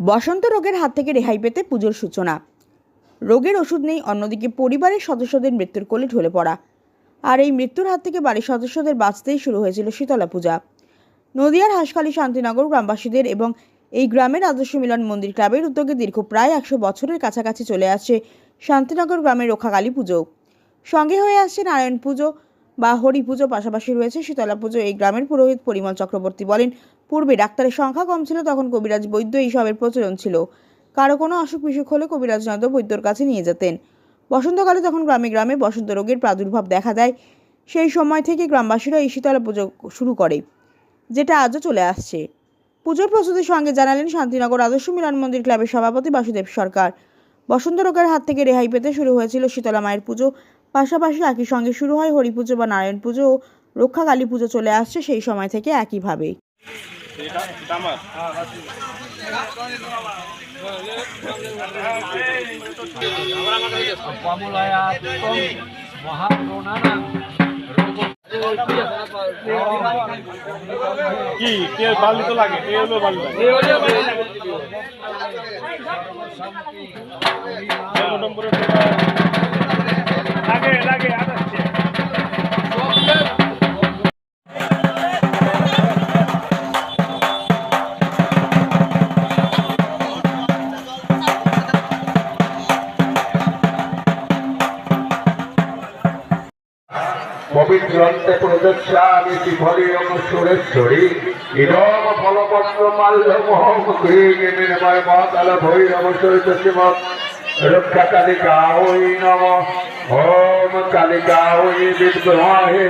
বসন্ত রোগের হাত থেকে রেহাই পেতে পুজোর সূচনা। রোগের ওষুধ নেই, অন্যদিকে পরিবারের সদস্যদের মৃত্যুর কোলে ঢলে পড়া। আর এই মৃত্যুর হাত থেকে বাড়ির সদস্যদের বাঁচতেই শুরু হয়েছিল শীতলা পূজা। নদিয়ার হাঁসখালী শান্তিনগর গ্রামবাসীদের এবং এই গ্রামের আদর্শ মিলন মন্দির ক্লাবের উদ্যোগে দীর্ঘ প্রায় একশো বছরের কাছাকাছি চলে আসছে শান্তিনগর গ্রামের রক্ষাকালী পুজো। সঙ্গে হয়ে আসছে নারায়ণ পুজো বা হরি পুজো পাশাপাশি রয়েছে শীতলা পুজো। এই গ্রামের পুরোহিত পরিমল চক্রবর্তী বলেন, পূর্বে ডাক্তারের সংখ্যা কম ছিল, তখন কবিরাজ বৈদ্য এইসবের প্রচলন ছিল। কারও কোনো অসুখ বিসুখ হলে কবিরাজ নয়তো বৈদ্যর কাছে নিয়ে যেতেন। বসন্তকালে তখন গ্রামে গ্রামে বসন্ত রোগের প্রাদুর্ভাব দেখা দেয়। সেই সময় থেকে গ্রামবাসীরা এই শীতলা পুজো শুরু করে, যেটা আজও চলে আসছে। পুজোর প্রস্তুতির সঙ্গে জানালেন শান্তিনগর আদর্শ মিলন মন্দির ক্লাবের সভাপতি বাসুদেব সরকার। বসন্ত রোগের হাত থেকে রেহাই পেতে শুরু হয়েছিল শীতলা মায়ের পুজো। পাশাপাশি একই সঙ্গে শুরু হয় হরি পুজো বা নারায়ণ পুজো ও রক্ষা কালী পুজো চলে আসছে সেই সময় থেকে একইভাবে এটা তামার কমলায়াত্তম মহাপ্রণানাম কি? কে? বালি তো লাগে। কে হলো বালি। লাগে ষোলো নম্বরের টোকা। লাগে পবিত্রন্তে প্রদর্শামি শিভরিয়ম সুরেশ্বরী। ইদম ফলপত্র মাল্য মোহম ক্রিয়ে নির্ময় মাতাল ভৈরব সরিত শিব রক্ষা কালিকা ওই নম। ওম কালিকা ওই বিদ্রোহে